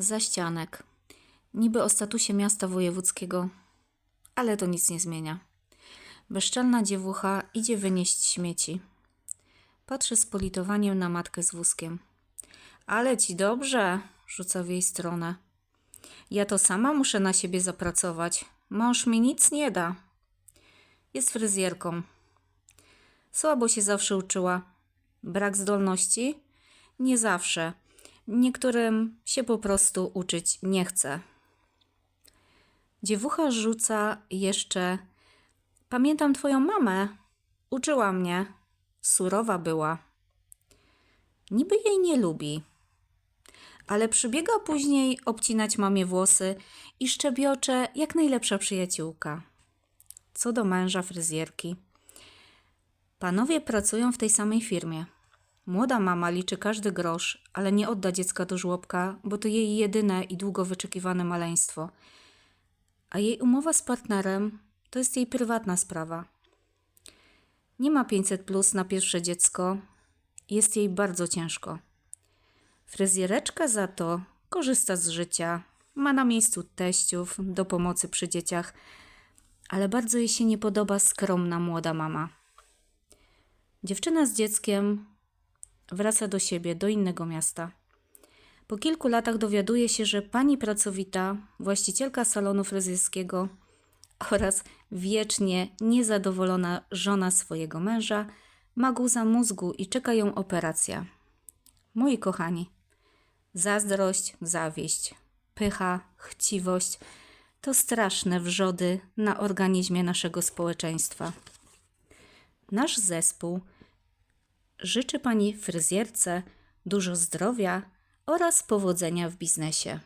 Zaścianek. Niby o statusie miasta wojewódzkiego, ale to nic nie zmienia. Bezczelna dziewucha idzie wynieść śmieci. Patrzy z politowaniem na matkę z wózkiem. Ale ci dobrze, rzuca w jej stronę. Ja to sama muszę na siebie zapracować. Mąż mi nic nie da. Jest fryzjerką. Słabo się zawsze uczyła. Brak zdolności? Nie zawsze. Niektórym się po prostu uczyć nie chce. Dziewucha rzuca jeszcze. Pamiętam twoją mamę. Uczyła mnie. Surowa była. Niby jej nie lubi. Ale przybiega później obcinać mamie włosy i szczebiocze jak najlepsza przyjaciółka. Co do męża fryzjerki. Panowie pracują w tej samej firmie. Młoda mama liczy każdy grosz, ale nie odda dziecka do żłobka, bo to jej jedyne i długo wyczekiwane maleństwo. A jej umowa z partnerem to jest jej prywatna sprawa. Nie ma 500 plus na pierwsze dziecko. Jest jej bardzo ciężko. Fryzjereczka za to korzysta z życia, ma na miejscu teściów do pomocy przy dzieciach, ale bardzo jej się nie podoba skromna młoda mama. Dziewczyna z dzieckiem wraca do siebie, do innego miasta. Po kilku latach dowiaduje się, że pani pracowita, właścicielka salonu fryzjerskiego oraz wiecznie niezadowolona żona swojego męża ma guza mózgu i czeka ją operacja. Moi kochani, zazdrość, zawieść, pycha, chciwość to straszne wrzody na organizmie naszego społeczeństwa. Nasz zespół życzy pani fryzjerce dużo zdrowia oraz powodzenia w biznesie.